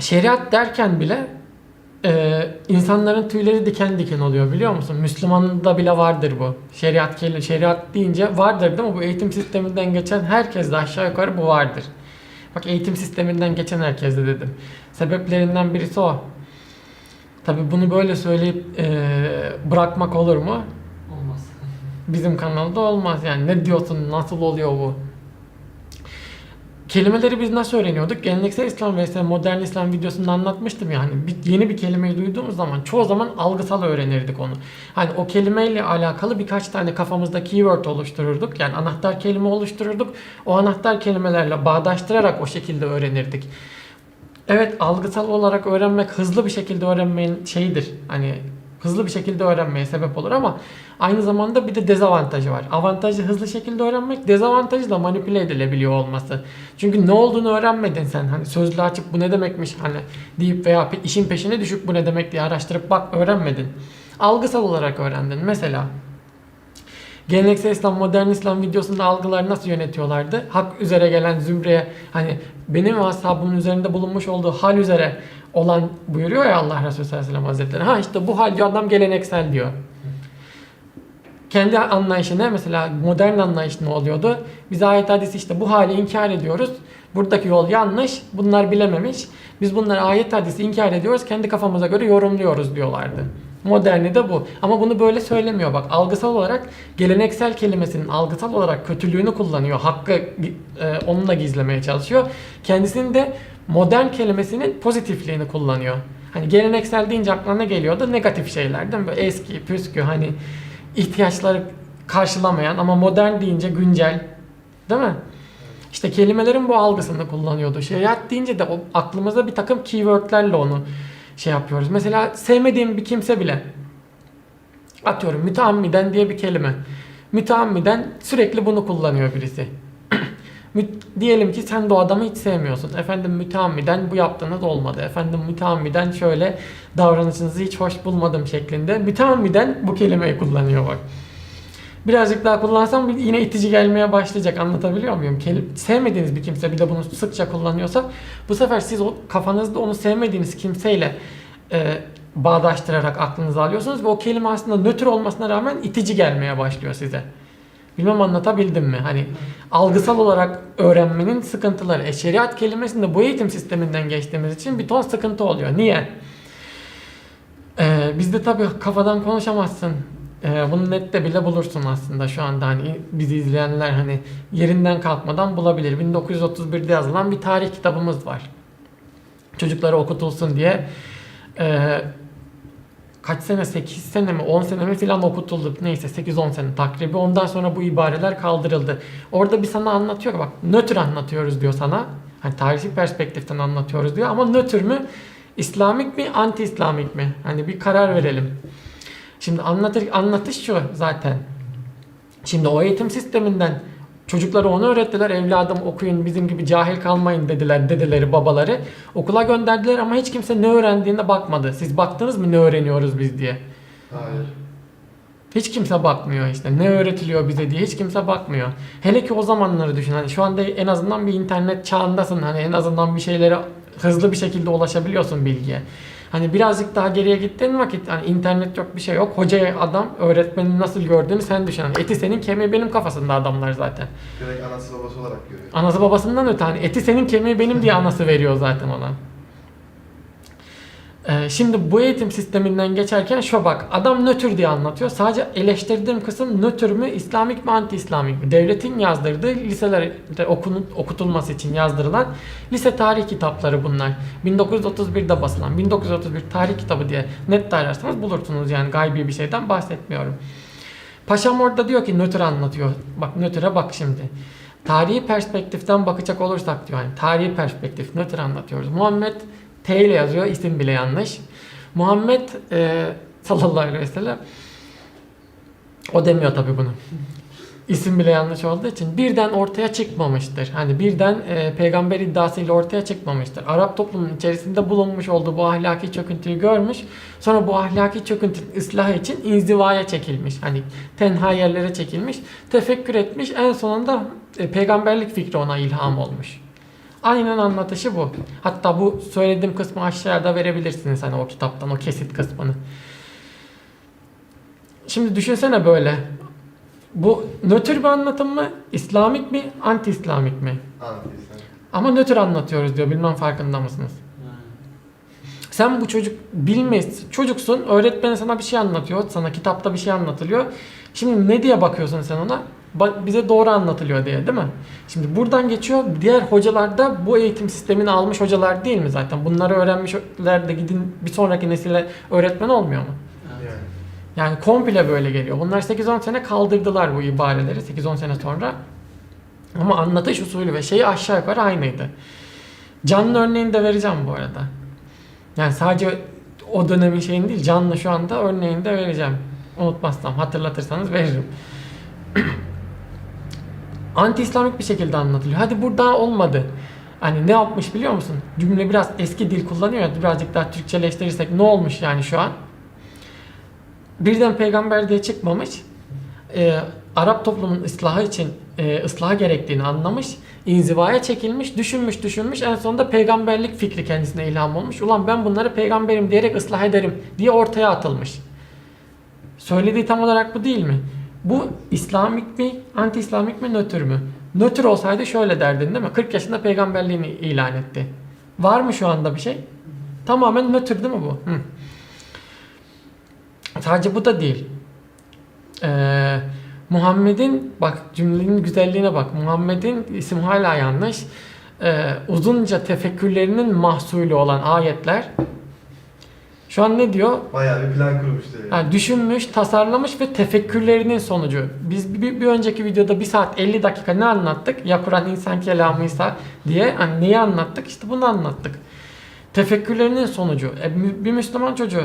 şeriat derken bile e, insanların tüyleri diken diken oluyor biliyor musun? Müslümanında bile vardır bu. Şeriat kelime şeriat deyince vardır değil mi? Bu eğitim sisteminden geçen herkes de aşağı yukarı bu vardır. Bak eğitim sisteminden geçen herkese dedim. Sebeplerinden birisi o. Tabi bunu böyle söyleyip e, bırakmak olur mu? Olmaz. Bizim kanalda olmaz yani. Ne diyorsun? Nasıl oluyor bu? Kelimeleri biz nasıl öğreniyorduk? Geleneksel İslam vs modern İslam videosunda anlatmıştım yani. Bir, yeni bir kelimeyi duyduğumuz zaman çoğu zaman algısal öğrenirdik onu. Hani o kelimeyle alakalı birkaç tane kafamızda keyword oluştururduk. Yani anahtar kelime oluştururduk. O anahtar kelimelerle bağdaştırarak o şekilde öğrenirdik. Evet algısal olarak öğrenmek hızlı bir şekilde öğrenmenin şeyidir. Hani hızlı bir şekilde öğrenmeye sebep olur ama aynı zamanda bir de dezavantajı var. Avantajı hızlı şekilde öğrenmek, dezavantajı da manipüle edilebiliyor olması. Çünkü ne olduğunu öğrenmedin sen. Hani sözlü açıp bu ne demekmiş hani deyip veya işin peşine düşüp bu ne demek diye araştırıp bak öğrenmedin. Algısal olarak öğrendin. Mesela Geleneksel İslam, modern İslam videosunda algıları nasıl yönetiyorlardı? Hak üzere gelen zümreye hani benim ve ashabımın üzerinde bulunmuş olduğu hal üzere olan buyuruyor ya Allah Resulü sallallahu aleyhi ve sellem hazretleri. Ha işte bu hal adam geleneksel diyor. Kendi anlayışı ne? Mesela modern anlayış ne oluyordu? Biz ayet hadisi işte bu hali inkar ediyoruz. Buradaki yol yanlış. Bunlar bilememiş. Biz bunları ayet hadisi inkar ediyoruz. Kendi kafamıza göre yorumluyoruz diyorlardı. Moderni de bu. Ama bunu böyle söylemiyor. Bak algısal olarak geleneksel kelimesinin algısal olarak kötülüğünü kullanıyor. Hakkı e, onunla gizlemeye çalışıyor. Kendisinin de modern kelimesinin pozitifliğini kullanıyor. Hani geleneksel deyince aklına ne geliyordu? Negatif şeyler değil mi? Böyle eski, püskü hani ihtiyaçları karşılamayan ama modern deyince güncel. Değil mi? İşte kelimelerin bu algısını kullanıyordu. Şeriat deyince de o aklımıza bir takım keywordlerle onu şey yapıyoruz. Mesela sevmediğim bir kimse bile atıyorum müteammiden diye bir kelime. Müteammiden sürekli bunu kullanıyor birisi. Diyelim ki sen de o adamı hiç sevmiyorsun. Efendim müteammiden bu yaptığınız olmadı. Efendim müteammiden şöyle davranışınızı hiç hoş bulmadım şeklinde. Müteammiden bu kelimeyi kullanıyor bak. Birazcık daha kullansam yine itici gelmeye başlayacak. Anlatabiliyor muyum? Sevmediğiniz bir kimse bir de bunu sıkça kullanıyorsa bu sefer siz o kafanızda onu sevmediğiniz kimseyle e, bağdaştırarak aklınıza alıyorsunuz ve o kelime aslında nötr olmasına rağmen itici gelmeye başlıyor size. Bilmem anlatabildim mi? Hani algısal olarak öğrenmenin sıkıntıları. E, şeriat kelimesinde bu eğitim sisteminden geçtiğimiz için bir ton sıkıntı oluyor. Niye? Ee, bizde tabii kafadan konuşamazsın. Ee, bunu nette bile bulursun aslında şu anda hani bizi izleyenler hani yerinden kalkmadan bulabilir. 1931'de yazılan bir tarih kitabımız var. Çocuklara okutulsun diye ee, kaç sene 8 sene mi 10 sene mi filan okutuldu. Neyse 8-10 sene takribi. Ondan sonra bu ibareler kaldırıldı. Orada bir sana anlatıyor bak nötr anlatıyoruz diyor sana. Hani tarihi perspektiften anlatıyoruz diyor ama nötr mü? İslamik mi, anti İslamik mi? Hani bir karar verelim. Şimdi anlatır, anlatış şu zaten. Şimdi o eğitim sisteminden çocuklara onu öğrettiler. Evladım okuyun bizim gibi cahil kalmayın dediler dedeleri babaları. Okula gönderdiler ama hiç kimse ne öğrendiğine bakmadı. Siz baktınız mı ne öğreniyoruz biz diye? Hayır. Hiç kimse bakmıyor işte. Ne öğretiliyor bize diye hiç kimse bakmıyor. Hele ki o zamanları düşün. Hani şu anda en azından bir internet çağındasın. Hani en azından bir şeylere hızlı bir şekilde ulaşabiliyorsun bilgiye. Hani birazcık daha geriye gittiğin vakit hani internet yok bir şey yok. Hocaya adam öğretmenin nasıl gördüğünü sen düşün. Hani eti senin kemiği benim kafasında adamlar zaten. Direkt anası babası olarak görüyor. Anası babasından öte hani eti senin kemiği benim diye anası veriyor zaten ona. Ee, şimdi bu eğitim sisteminden geçerken şu bak adam nötr diye anlatıyor. Sadece eleştirdiğim kısım nötr mü, İslamik mi, anti İslamik mi? Devletin yazdırdığı liselerde okunu, okutulması için yazdırılan lise tarih kitapları bunlar. 1931'de basılan 1931 tarih kitabı diye net ararsanız bulursunuz yani gaybi bir şeyden bahsetmiyorum. Paşam orada diyor ki nötr anlatıyor. Bak nötre bak şimdi. Tarihi perspektiften bakacak olursak diyor. Yani tarihi perspektif nötr anlatıyoruz. Muhammed T ile yazıyor. isim bile yanlış. Muhammed e, sallallahu aleyhi ve sellem o demiyor tabi bunu. İsim bile yanlış olduğu için birden ortaya çıkmamıştır. Hani birden e, peygamber iddiasıyla ortaya çıkmamıştır. Arap toplumunun içerisinde bulunmuş olduğu bu ahlaki çöküntüyü görmüş. Sonra bu ahlaki çöküntünün ıslahı için inzivaya çekilmiş. Hani tenha yerlere çekilmiş. Tefekkür etmiş. En sonunda e, peygamberlik fikri ona ilham olmuş. Aynen anlatışı bu. Hatta bu söylediğim kısmı aşağıda verebilirsiniz hani o kitaptan o kesit kısmını. Şimdi düşünsene böyle. Bu nötr bir anlatım mı? İslamik mi? Anti-İslamik mi? Anlatıysan. Ama nötr anlatıyoruz diyor. Bilmem farkında mısınız? Sen bu çocuk bilmez. Çocuksun. Öğretmen sana bir şey anlatıyor. Sana kitapta bir şey anlatılıyor. Şimdi ne diye bakıyorsun sen ona? Bize doğru anlatılıyor diye değil mi? Şimdi buradan geçiyor. Diğer hocalar da bu eğitim sistemini almış hocalar değil mi zaten? Bunları öğrenmişler de gidin bir sonraki nesile öğretmen olmuyor mu? Yani. Yani komple böyle geliyor. Bunlar 8-10 sene kaldırdılar bu ibareleri 8-10 sene sonra. Ama anlatış usulü ve şeyi aşağı yukarı aynıydı. Canlı örneğini de vereceğim bu arada. Yani sadece o dönemin şeyini değil, canlı şu anda örneğini de vereceğim. Unutmazsam, hatırlatırsanız veririm. Anti-İslamik bir şekilde anlatılıyor. Hadi burada olmadı. Hani ne yapmış biliyor musun? Cümle biraz eski dil kullanıyor birazcık daha Türkçeleştirirsek ne olmuş yani şu an? birden peygamber diye çıkmamış. Ee, Arap toplumunun ıslahı için e, ıslaha gerektiğini anlamış. inzivaya çekilmiş, düşünmüş düşünmüş. En sonunda peygamberlik fikri kendisine ilham olmuş. Ulan ben bunları peygamberim diyerek ıslah ederim diye ortaya atılmış. Söylediği tam olarak bu değil mi? Bu İslamik mi, anti-İslamik mi, nötr mü? Nötr olsaydı şöyle derdin değil mi? 40 yaşında peygamberliğini ilan etti. Var mı şu anda bir şey? Tamamen nötr değil mi bu? Hı. Sadece bu da değil. Ee, Muhammed'in bak cümlenin güzelliğine bak. Muhammed'in isim hala yanlış. Ee, uzunca tefekkürlerinin mahsulü olan ayetler. Şu an ne diyor? Bayağı bir plan kurmuş diyor. Yani. Yani düşünmüş, tasarlamış ve tefekkürlerinin sonucu. Biz bir, bir önceki videoda 1 saat 50 dakika ne anlattık? Ya Kur'an insan kelamıysa diye hani neyi anlattık? İşte bunu anlattık. Tefekkürlerinin sonucu. E, bir Müslüman çocuğu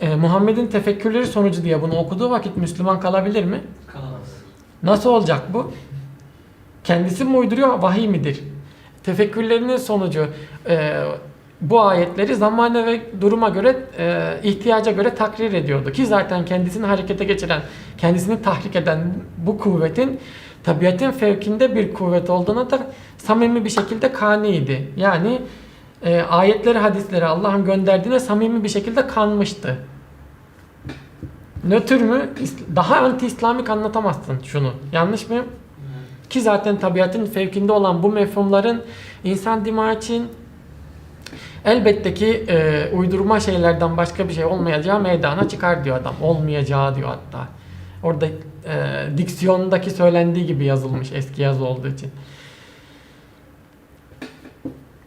e, Muhammed'in tefekkürleri sonucu diye bunu okuduğu vakit Müslüman kalabilir mi? Kalamaz. Nasıl olacak bu? Kendisi mi uyduruyor, vahiy midir? Tefekkürlerinin sonucu e, bu ayetleri zamane ve duruma göre, e, ihtiyaca göre takrir ediyordu. Ki zaten kendisini harekete geçiren, kendisini tahrik eden bu kuvvetin tabiatın fevkinde bir kuvvet olduğuna da samimi bir şekilde kaniydi. Yani e, ayetleri, hadisleri Allah'ın gönderdiğine samimi bir şekilde kanmıştı. Nötr mü? Daha anti-İslamik anlatamazsın şunu. Yanlış mıyım? Ki zaten tabiatın fevkinde olan bu mefhumların insan dimağ için elbette ki e, uydurma şeylerden başka bir şey olmayacağı meydana çıkar diyor adam. Olmayacağı diyor hatta. Orada e, diksiyondaki söylendiği gibi yazılmış eski yazı olduğu için.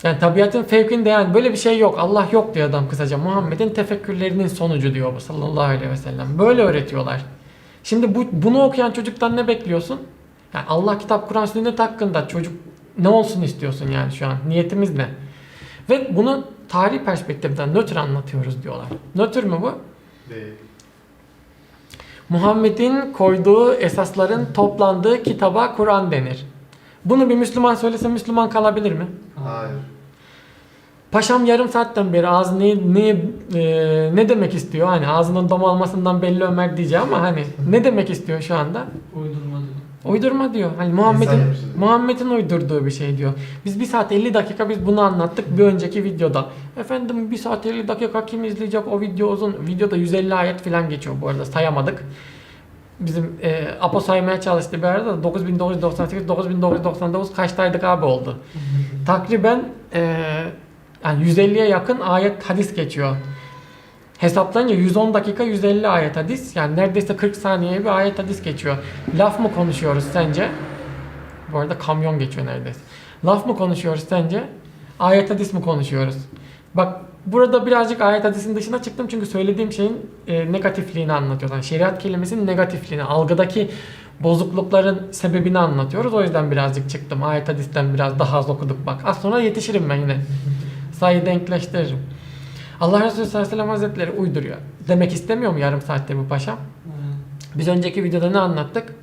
Yani tabiatın fevkinde yani böyle bir şey yok. Allah yok diyor adam kısaca. Muhammed'in tefekkürlerinin sonucu diyor bu sallallahu aleyhi ve sellem. Böyle öğretiyorlar. Şimdi bu, bunu okuyan çocuktan ne bekliyorsun? Yani Allah kitap Kur'an sünnet hakkında çocuk ne olsun istiyorsun yani şu an? Niyetimiz ne? Ve bunu tarih perspektiften nötr anlatıyoruz diyorlar. Nötr mü bu? Değil. Muhammed'in koyduğu esasların toplandığı kitaba Kur'an denir. Bunu bir Müslüman söylese Müslüman kalabilir mi? Hayır. Paşam yarım saatten beri ağzı ne, ne, e, ne demek istiyor? Hani ağzının dom almasından belli Ömer diyeceğim ama hani ne demek istiyor şu anda? Uydurma diyor. Uydurma diyor. Hani Muhammed'in. Muhammed'in uydurduğu bir şey diyor. Biz 1 saat 50 dakika biz bunu anlattık bir önceki videoda. Efendim 1 saat 50 dakika kim izleyecek o video uzun. Videoda 150 ayet falan geçiyor bu arada sayamadık. Bizim e, Apo saymaya çalıştı bir arada da 9998 9999 kaçtaydık abi oldu. Takriben e, yani 150'ye yakın ayet hadis geçiyor. Hesaplayınca 110 dakika 150 ayet hadis yani neredeyse 40 saniye bir ayet hadis geçiyor. Laf mı konuşuyoruz sence? Bu arada kamyon geçiyor neredeyse. Laf mı konuşuyoruz sence? Ayet hadis mi konuşuyoruz? Bak burada birazcık ayet hadisin dışına çıktım çünkü söylediğim şeyin e, negatifliğini anlatıyor. Yani şeriat kelimesinin negatifliğini, algıdaki bozuklukların sebebini anlatıyoruz. O yüzden birazcık çıktım. Ayet hadisten biraz daha az okuduk bak. Az sonra yetişirim ben yine. Sayı denkleştiririm. Allah Resulü sallallahu aleyhi ve sellem hazretleri uyduruyor. Demek istemiyor mu yarım saatte bu paşam? Biz önceki videoda ne anlattık?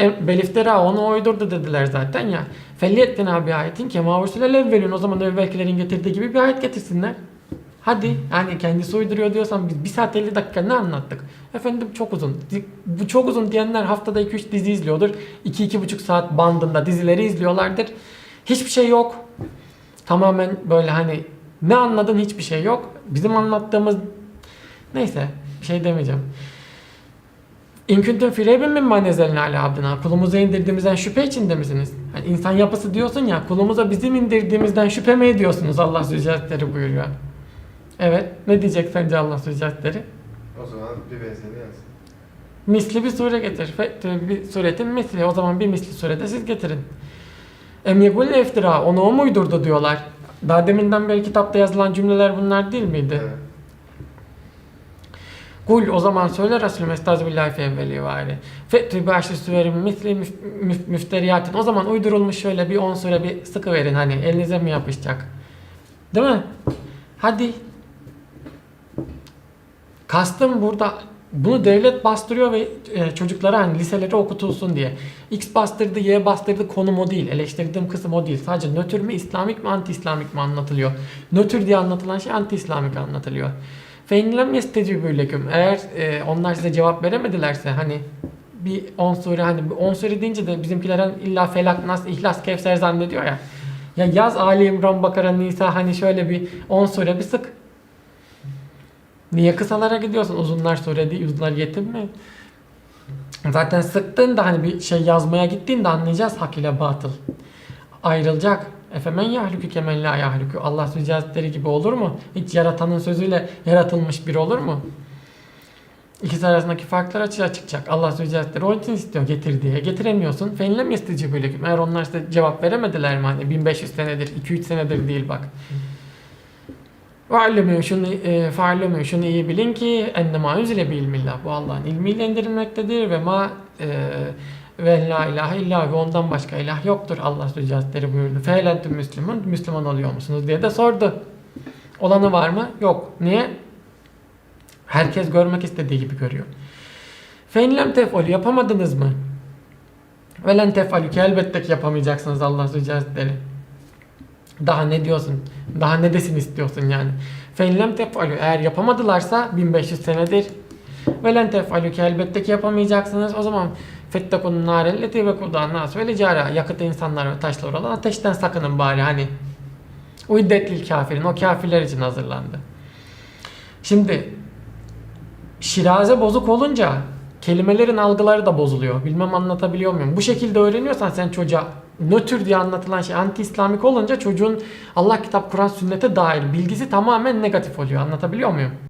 E, Beliftera onu uydurdu dediler zaten ya. Felliyettina bir ayetin ki mavursulel evvelin o zaman evvelkilerin getirdiği gibi bir ayet getirsinler. Hadi yani kendisi uyduruyor diyorsan biz 1 saat 50 dakika ne anlattık? Efendim çok uzun. Bu çok uzun diyenler haftada 2-3 dizi izliyordur. 2-2,5 saat bandında dizileri izliyorlardır. Hiçbir şey yok. Tamamen böyle hani ne anladın hiçbir şey yok. Bizim anlattığımız neyse bir şey demeyeceğim. İnküntün firebin min manezelina ala abdina. Kulumuza indirdiğimizden şüphe içinde misiniz? Hani insan yapısı diyorsun ya kulumuza bizim indirdiğimizden şüphe mi ediyorsunuz Allah Zülcelatleri buyuruyor. Evet. Ne diyecek sence Allah Zülcelatleri? O zaman bir benzerini yaz. Misli bir sure getir. Bir suretin misli. O zaman bir misli surede siz getirin. Em yegulle iftira. Onu o mu uydurdu diyorlar. Daha deminden beri kitapta yazılan cümleler bunlar değil miydi? Evet. Kul o zaman söyle Resulüm Estağfirullah fe evveli ve ali. Fe'tü bi aşri süverin misli müf- müf- müfteriyatin. O zaman uydurulmuş şöyle bir 10 sure bir sıkı verin hani elinize mi yapışacak? Değil mi? Hadi. Kastım burada bunu devlet bastırıyor ve e, çocuklara hani liselere okutulsun diye. X bastırdı, Y bastırdı konum o değil. Eleştirdiğim kısım o değil. Sadece nötr mü, İslamik mi, anti-İslamik mi anlatılıyor. Nötr diye anlatılan şey anti-İslamik anlatılıyor. Feynlem yestecibü leküm. Eğer e, onlar size cevap veremedilerse hani bir 10 sure hani 10 sure deyince de bizimkiler hani illa Felak, Nas, İhlas, Kevser zannediyor ya. Ya yaz Ali İmran, Bakara, Nisa hani şöyle bir 10 sure bir sık. Niye kısalara gidiyorsun? Uzunlar değil, uzunlar yetim mi? Zaten sıktığında hani bir şey yazmaya gittiğinde anlayacağız hak ile batıl. Ayrılacak. Efemen yahlükü kemen la yahlükü. Allah Sözü Hazretleri gibi olur mu? Hiç yaratanın sözüyle yaratılmış biri olur mu? İkisi arasındaki farklar açığa çıkacak. Allah Sözü Hazretleri onun için istiyor getir diye. Getiremiyorsun. Fenlem yestici böyle. Eğer onlar size cevap veremediler mi? Hani 1500 senedir, 2-3 senedir değil bak. Ve'allemü şunu e, fe'allemü şunu iyi bilin ki ennema unzile bi ilmillah. Bu Allah'ın ilmiyle indirilmektedir ve ma e, ve la ilahe illa ve ondan başka ilah yoktur. Allah Hazretleri buyurdu. Fe'lentüm müslüman, Müslüman oluyor musunuz diye de sordu. Olanı var mı? Yok. Niye? Herkes görmek istediği gibi görüyor. Fe'inlem tef'ol yapamadınız mı? Velen tef'alü ki elbette ki yapamayacaksınız Allah Hazretleri. Daha ne diyorsun? Daha ne desin istiyorsun yani? Fe'inlem tef'alü eğer yapamadılarsa 1500 senedir Velen tef'alü ki elbette ki yapamayacaksınız. O zaman fettekun narelleti ve kudan nas ve licara yakıt insanlar ve taşlar olan ateşten sakının bari hani. Uiddetlil kafirin o kafirler için hazırlandı. Şimdi şiraze bozuk olunca kelimelerin algıları da bozuluyor. Bilmem anlatabiliyor muyum? Bu şekilde öğreniyorsan sen çocuğa nötr diye anlatılan şey anti-İslamik olunca çocuğun Allah kitap Kur'an sünnete dair bilgisi tamamen negatif oluyor. Anlatabiliyor muyum?